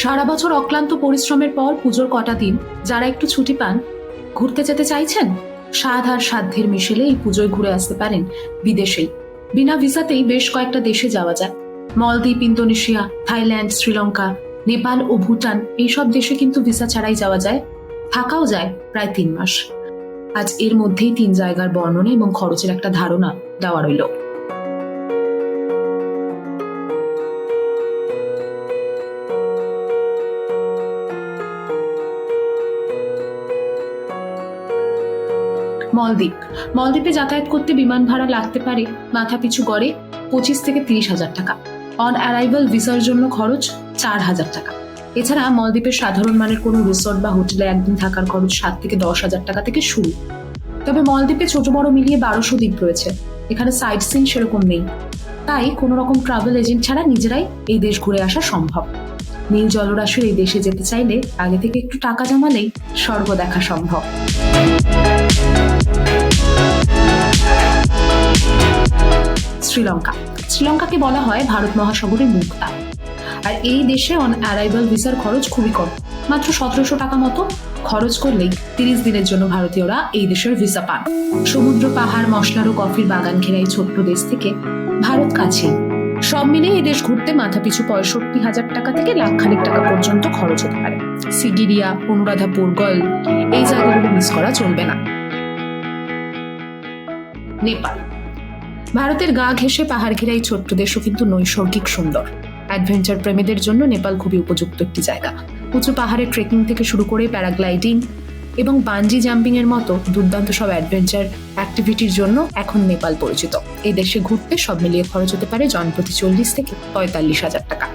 সারা বছর অক্লান্ত পরিশ্রমের পর পুজোর কটা দিন যারা একটু ছুটি পান, ঘুরতে যেতে চাইছেন? সাধ আর সাধ্যের মিশেলে এই পুজোয় ঘুরে আসতে পারেন বিদেশেই বিনা ভিসাতেই বেশ কয়েকটা দেশে যাওয়া যায়। মলদ্বীপ, ইন্দোনেশিয়া, থাইল্যান্ড, শ্রীলঙ্কা, নেপাল ও ভুটান এইসব দেশে কিন্তু ভিসা ছাড়াই যাওয়া যায়, থাকাও যায় প্রায় তিন মাস। আজ এর মধ্যেই তিন জায়গার বর্ণনা এবং খরচের একটা ধারণা দেওয়া রইল। মলদ্বীপ। মলদ্বীপে। যাতায়াত করতে বিমান ভাড়া লাগতে পারে, মাথা পিছু গড়ে পঁচিশ থেকে তিরিশ হাজার টাকা। অন অ্যারাইভাল ভিসার জন্য খরচ চার হাজার টাকা। এছাড়া মলদ্বীপের সাধারণ মানের কোনো রিসর্ট বা হোটেলে একদিন থাকার খরচ সাত থেকে দশ হাজার টাকা থেকে শুরু। তবে মলদ্বীপে ছোট বড় মিলিয়ে বারোশো দ্বীপ রয়েছে। এখানে সাইট সিন সেরকম নেই। তাই কোনো রকম ট্রাভেল এজেন্ট ছাড়া নিজেরাই এই দেশ ঘুরে আসা সম্ভব। নীল জলরাশির এই দেশে যেতে চাইলে আগে থেকে একটু টাকা জমালেই স্বর্গ দেখা সম্ভব। শ্রীলঙ্কা। শ্রীলঙ্কাকে বলা হয় ভারত মহাসাগরের মুক্তা। আর এই দেশে অন অ্যারাইভাল ভিসার খরচ খুবই কম। মাত্র সতেরোশো টাকা মতো খরচ করলেই তিরিশ দিনের জন্য ভারতীয়রা এই দেশের ভিসা পান। সমুদ্র পাহাড়, মশলার ও কফির বাগান ঘেরা এই ছোট্ট দেশ থেকে ভারত কাছেই। সব মিলে এই দেশ ঘুরতে মাথা পিছু পঁয়ষট্টি হাজার টাকা থেকে লাখ খানিক টাকা পর্যন্ত খরচ হতে পারে। সিগিরিয়া অনুরাধাপুর গল এই জায়গাগুলো মিস করা চলবে না। নেপাল। ভারতের গা ঘেঁষে পাহাড় ঘেরা এই ছোট্ট দেশও কিন্তু নৈসর্গিক সুন্দর। অ্যাডভেঞ্চার প্রেমীদের জন্য নেপাল খুবই উপযুক্ত একটি জায়গা। উঁচু পাহাড়ে ট্রেকিং থেকে শুরু করে প্যারাগ্লাইডিং এবং জাম্পিং এর মতো দুর্দান্ত সব অ্যাডভেঞ্চার অ্যাক্টিভিটির জন্য এখন নেপাল পরিচিত। এই দেশে ঘুরতে সব মিলিয়ে খরচ হতে পারে জনপ্রতি চল্লিশ থেকে পঁয়তাল্লিশ হাজার টাকা।